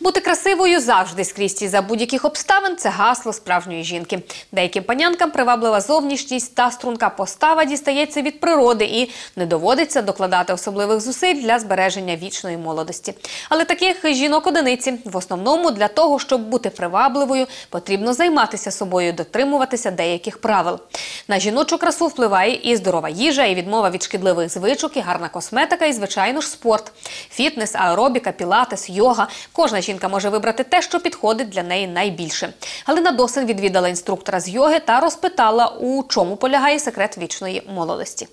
Бути красивою завжди скрізь і за будь-яких обставин це гасло справжньої жінки. Деяким панянкам приваблива зовнішність та струнка постава дістається від природи і не доводиться докладати особливих зусиль для збереження вічної молодості. Але таких жінок одиниці в основному для того, щоб бути привабливою, потрібно займатися собою, дотримуватися деяких правил. На жіночу красу впливає і здорова їжа, і відмова від шкідливих звичок, і гарна косметика, і звичайно ж спорт, фітнес, аеробіка, пілатес, йога. Кожна жінка може вибрати те, що підходить для неї найбільше. Галина Досин відвідала інструктора з йоги та розпитала, у чому полягає секрет вічної молодості.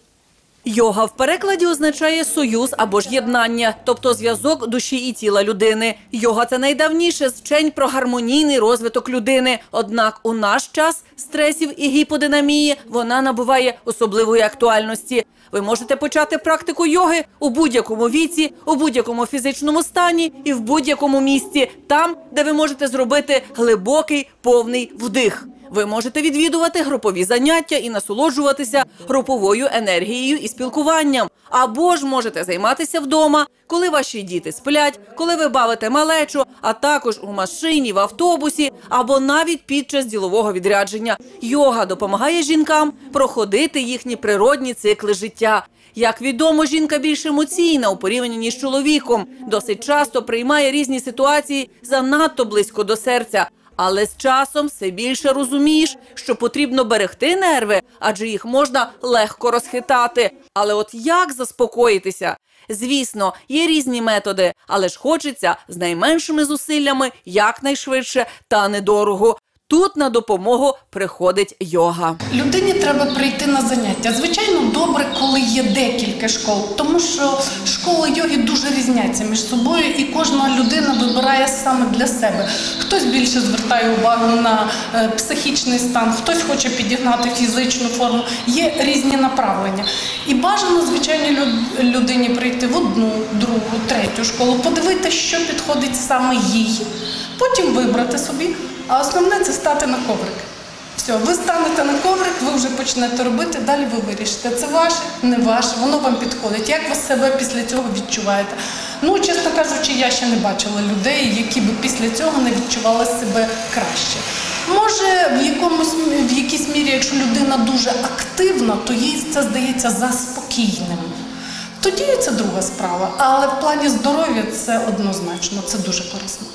Йога в перекладі означає союз або ж єднання, тобто зв'язок душі і тіла людини. Йога це найдавніше з вчень про гармонійний розвиток людини. Однак у наш час стресів і гіподинамії вона набуває особливої актуальності. Ви можете почати практику йоги у будь-якому віці, у будь-якому фізичному стані і в будь-якому місці, там, де ви можете зробити глибокий повний вдих. Ви можете відвідувати групові заняття і насолоджуватися груповою енергією і спілкуванням. Або ж можете займатися вдома, коли ваші діти сплять, коли ви бавите малечу, а також у машині, в автобусі або навіть під час ділового відрядження. Йога допомагає жінкам проходити їхні природні цикли життя. Як відомо, жінка більш емоційна у порівнянні з чоловіком. Досить часто приймає різні ситуації занадто близько до серця. Але з часом все більше розумієш, що потрібно берегти нерви, адже їх можна легко розхитати. Але от як заспокоїтися? Звісно, є різні методи, але ж хочеться з найменшими зусиллями якнайшвидше та недорого. Тут на допомогу приходить йога. Людині треба прийти на заняття. Звичайно, добре, коли є декілька школ, тому що школи йоги дуже різняться між собою, і кожна людина вибирає саме для себе. Хтось більше звертає увагу на е, психічний стан, хтось хоче підігнати фізичну форму. Є різні направлення. І бажано, звичайно, люд- людині прийти в одну, другу, третю школу, подивитися, що підходить саме їй. Потім вибрати собі. А основне це стати на коврик. Все, ви станете на коврик, ви вже почнете робити, далі ви вирішите. Це ваше, не ваше, воно вам підходить. Як ви себе після цього відчуваєте? Ну, чесно кажучи, я ще не бачила людей, які би після цього не відчували себе краще. Може, в якомусь в якійсь мірі, якщо людина дуже активна, то їй це здається заспокійним. Тоді це друга справа. Але в плані здоров'я це однозначно, це дуже корисно.